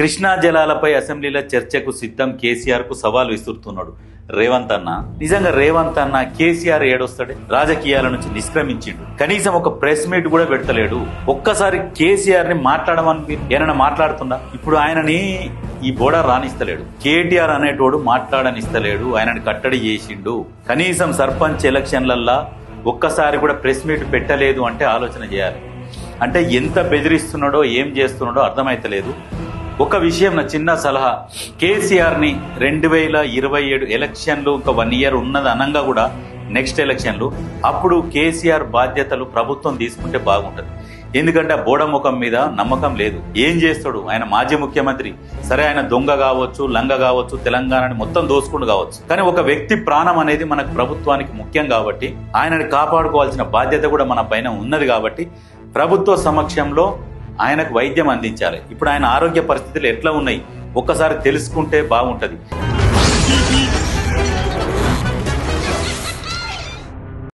కృష్ణా జలాలపై అసెంబ్లీలో చర్చకు సిద్ధం కేసీఆర్కు సవాల్ విసురుతున్నాడు. రేవంత్ అన్న. నిజంగా రేవంత్ అన్న కేసీఆర్ ఏడొస్తాడే? రాజకీయాల నుంచి నిష్క్రమించిండు. కనీసం ఒక ప్రెస్ మీట్ కూడా పెడతలేడు. ఒక్కసారి కేసీఆర్ని మాట్లాడమని ఏమైనా మాట్లాడుతుందా? ఇప్పుడు ఆయనని ఈ బోడ రానిస్తలేడు. కేటీఆర్ అనేటోడు మాట్లాడనిస్తలేడు. ఆయనని కట్టడి చేసిండు. కనీసం సర్పంచ్ ఎలక్షన్లల్లా ఒక్కసారి కూడా ప్రెస్ మీట్ పెట్టలేదు అంటే ఆలోచన చేయాలి. అంటే ఎంత బెదిరిస్తున్నాడో ఏం చేస్తున్నాడో అర్థమైతలేదు. ఒక విషయం నా చిన్న సలహా. కేసీఆర్ని రెండు వేల ఇరవై ఏడు ఎలక్షన్లు ఒక వన్ ఇయర్ ఉన్నది అనంగా కూడా నెక్స్ట్ ఎలక్షన్లు అప్పుడు కేసీఆర్ బాధ్యతలు ప్రభుత్వం తీసుకుంటే బాగుంటుంది. ఎందుకంటే ఆ బోడముఖం మీద నమ్మకం లేదు. ఏం చేస్తాడు? ఆయన మాజీ ముఖ్యమంత్రి. సరే ఆయన దొంగ కావచ్చు లంగ కావచ్చు తెలంగాణని మొత్తం దోసుకుంటూ కావచ్చు. కానీ ఒక వ్యక్తి ప్రాణం అనేది మనకు ప్రభుత్వానికి ముఖ్యం కాబట్టి ఆయనని కాపాడుకోవాల్సిన బాధ్యత కూడా మన పైన ఉన్నది కాబట్టి ప్రభుత్వ సమక్షంలో ఆయనకు వైద్యం అందించాలి. ఇప్పుడు ఆయన ఆరోగ్య పరిస్థితులు ఎట్లా ఉన్నాయి? ఒక్కసారి తెలుసుకుంటే బాగుంటది.